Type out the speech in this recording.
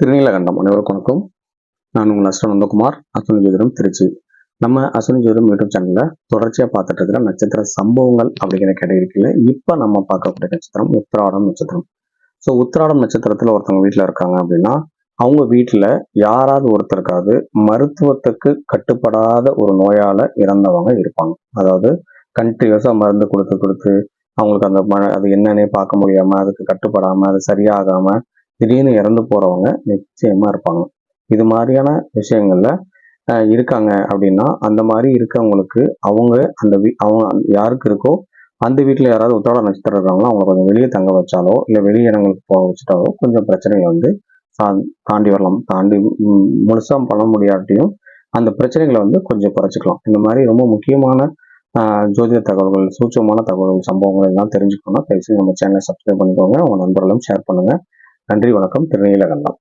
திருநீலகண்டம் அனைவருக்கும் வணக்கம். நான் உங்கள் அஸ்டன் நந்தகுமார் அஸ்வினி ஜோதிடம் திருச்சி. நம்ம அஸ்வினி ஜோதிடம் யூடியூப் சேனல்ல தொடர்ச்சியா பார்த்துட்டு இருக்கிற நட்சத்திர சம்பவங்கள் அப்படிங்கிற கேட்டகரிக்குல இப்ப நம்ம பார்க்கக்கூடிய நட்சத்திரம் உத்திராடம் நட்சத்திரம். ஸோ உத்திராடம் நட்சத்திரத்துல ஒருத்தவங்க வீட்டில் இருக்காங்க அப்படின்னா அவங்க வீட்டில் யாராவது ஒருத்தருக்காவது மருத்துவத்துக்கு கட்டுப்படாத ஒரு நோயால இறந்தவங்க இருப்பாங்க. அதாவது கண்டினியூஸாக மருந்து கொடுத்து கொடுத்து அவங்களுக்கு அந்த ம அது என்னன்னே பார்க்க முடியாம அதுக்கு கட்டுப்படாம அது சரியாகாம திடீர்னு இறந்து போகிறவங்க நிச்சயமாக இருப்பாங்க. இது மாதிரியான விஷயங்களில் இருக்காங்க அப்படின்னா அந்த மாதிரி இருக்கவங்களுக்கு அவங்க அந்த வீ அவங்க யாருக்கு இருக்கோ அந்த வீட்டில் யாராவது உத்தரவாத நட்சத்திரம் இருக்காங்களோ அவங்க கொஞ்சம் வெளியே தங்க வச்சாலோ இல்லை வெளி இடங்களுக்கு போக வச்சுட்டாலோ கொஞ்சம் பிரச்சனைகள் வந்து சா- தாண்டி வரலாம். தாண்டி முழுசாக பண்ண முடியாட்டியும் அந்த பிரச்சனைகளை வந்து கொஞ்சம் குறைச்சிக்கலாம். இந்த மாதிரி ரொம்ப முக்கியமான ஜோதிட தகவல்கள் சூட்சமான தகவல்கள் சம்பவங்கள் எல்லாம் தெரிஞ்சுக்கணும்னா தயவுசெய்து நம்ம சேனலை சப்ஸ்கிரைப் பண்ணிக்கோங்க. உங்கள் நண்பர்களும் ஷேர் பண்ணுங்கள் நன்றி வணக்கம். திருநீலகண்டம்.